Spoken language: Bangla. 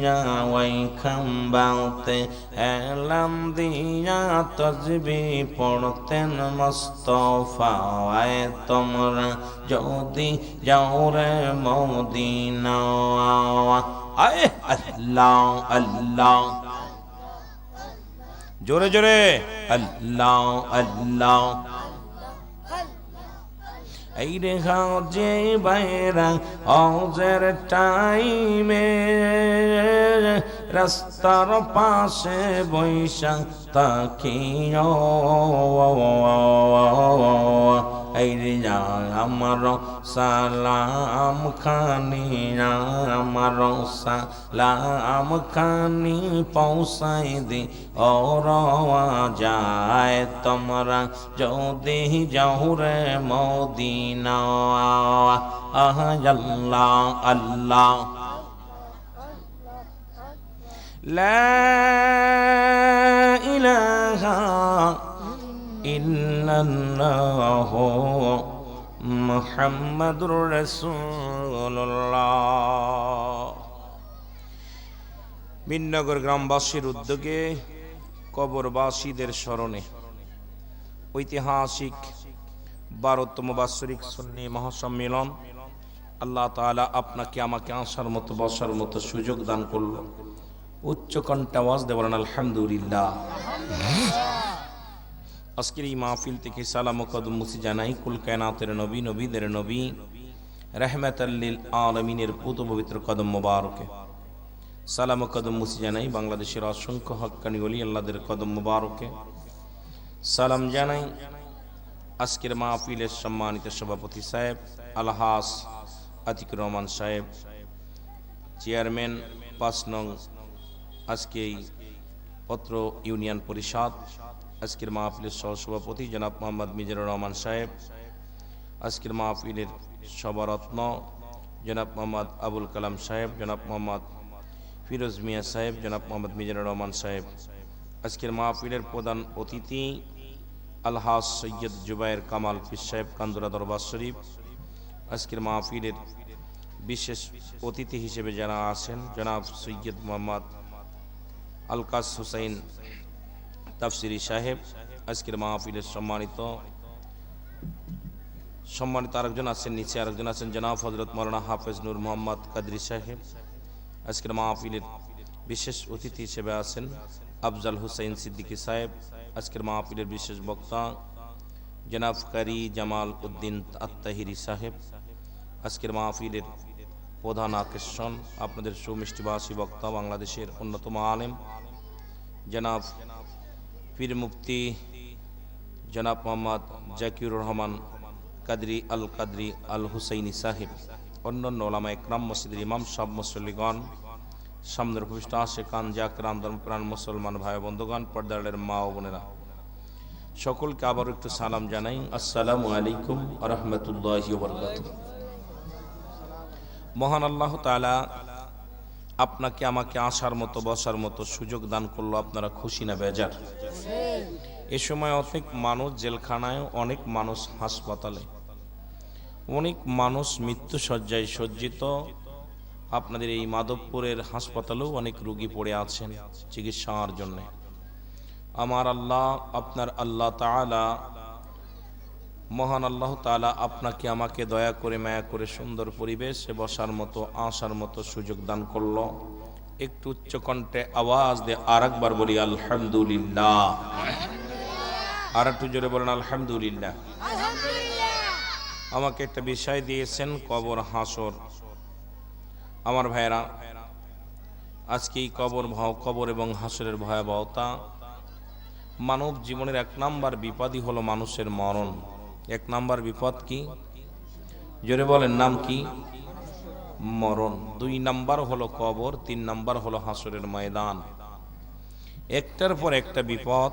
দিয়া ওই খাম্বাতে এলাম দিয়া তজবি পড়তেন মস্তফায় তোমরা যদি যাও রে মদিনা আয় আল্লাহ আল্লাহ। জোরে জোরে। আল্লাহ আল্লাহ। এই রেখা যে বাইরা অজের টাইমে রাস্তার পাশে বৈশাখ তাকিও এই রে আমার সালাম খানি আমার সালাম খানি পৌঁছাই দি ওর যায় তোমরা যদি যাও রে মদিনা আহ আল্লাহ আল্লাহ لا إله ইল্লাল্লাহু মুহাম্মাদুর রাসূলুল্লাহ। গ্রামবাসীর উদ্যোগে কবরবাসীদের স্মরণে ঐতিহাসিক বারোতম বাৎসরিক সুন্নি মহাসম্মেলন আল্লাহ তালা আপনাকে আমাকে আসার মতো, বসার মতো সুযোগ দান করল। উচ্চকণ্ঠ আওয়াজ দেবেন আলহামদুলিল্লাহ। আজকের এই মাহফিল থেকে সালাম মুসি জানাই, কুল কায়নাতের নবী, নবীদের নবী রহমত আল্লিল আলমিনের পুত পবিত্র কদম মোবারকে। সালাম কদম মুসি জানাই বাংলাদেশের অসংখ্য হক্কানি অলি আল্লাহদের কদম মোবারকে। সালাম জানাই আজকের মাহফিলের সম্মানিত সভাপতি সাহেব, আলহাস আতিক রহমান সাহেব, চেয়ারম্যান, পাঁচ নং আজকে পত্র ইউনিয়ন পরিষদ আজকের মাহফিলের সহসভাপতি জনাব মোহাম্মদ মিজানুর রহমান সাহেব, আজকের মাহফিলের সভারত্ন জনাব মোহাম্মদ আবুল কালাম সাহেব, জনাব মোহাম্মদ ফিরোজ মিয়া সাহেব, জনাব মোহাম্মদ মিজানুর রহমান সাহেব। আজকের মাহফিলের প্রধান অতিথি আলহাস সৈয়দ জুবায়ের কামাল ফির সাহেব, কান্দুরা দরবার শরীফ। আজকের মাহফিলের বিশেষ অতিথি হিসেবে যারা আছেন, জনাব সৈয়দ মোহাম্মদ আলকাস হুসাইন তাফসিরি সাহেব, আজকের মাহফিলের সম্মানিত সম্মানিত আরেকজন আছেন নিচে, আরেকজন আছেন জনাব হজরত মৌলানা হাফেজ নূর মোহাম্মদ কাদরি সাহেব। আজকের মাহফিলের বিশেষ অতিথি হিসেবে আছেন আফজাল হুসাইন সিদ্দিকী সাহেব, আজকের মাহফিলের বিশেষ বক্তা জনাব কারি জামাল উদ্দিন আত্মাহিরি সাহেব। আজকের মাহফিলের প্রধান আকর্ষণ আপনাদের সুমিষ্টিবাসী বক্তা বাংলাদেশের অন্যতম আলেম জনাব পীর মুফতি জনাব মোহাম্মদ জাকিউর রহমান, কাদরি আল কাদরি আল হুসাইনি সাহেব, অন্যান্য ওলামা একরাম মসজিদের ইমাম সব মুসল্লিগণ, সামনের ভূমিষ্ঠ আশেকান জাকরান ধর্মপ্রাণ মুসলমান ভাই বন্ধুগণ পর্দারের মা ও বোনেরা। সকলকে আবার একটু সালাম জানাই। আসসালামু আলাইকুম রহমতুল্লাহ বরকাতুহ। মহান আল্লাহ তালা আপনাকে আমাকে আসার মতো, বসার মতো সুযোগ দান করল আপনারা খুশি না বেজার? এ সময় অনেক মানুষ জেলখানায়, অনেক মানুষ হাসপাতালে, অনেক মানুষ মৃত্যু সজ্জায় সজ্জিত। আপনাদের এই মাধবপুরের হাসপাতালেও অনেক রুগী পড়ে আছেন চিকিৎসার জন্য। আমার আল্লাহ, আপনার আল্লাহ তাআলা মহান আল্লাহ তাআলা আপনাকে আমাকে দয়া করে মায়া করে সুন্দর পরিবেশে বসার মতো আসার মতো সুযোগ দান করল। একটু উচ্চ কণ্ঠে আওয়াজ দিয়ে আর একবার বলি আলহামদুলিল্লাহ। আর একটু জোরে বলেন আলহামদুলিল্লাহ। আমাকে একটা বিষয় দিয়েছেন কবর হাসর। আমার ভাইরা আজকে এই কবর ভয় কবর এবং হাসরের ভয়াবহতা মানব জীবনের এক নাম্বার বিপদই হলো মানুষের মরণ। এক নাম্বার বিপদ কি? জোরে বলেন, নাম কি? মরণ। দুই নাম্বার হলো কবর, তিন নাম্বার হলো হাসরের ময়দান। একটার পর একটা বিপদ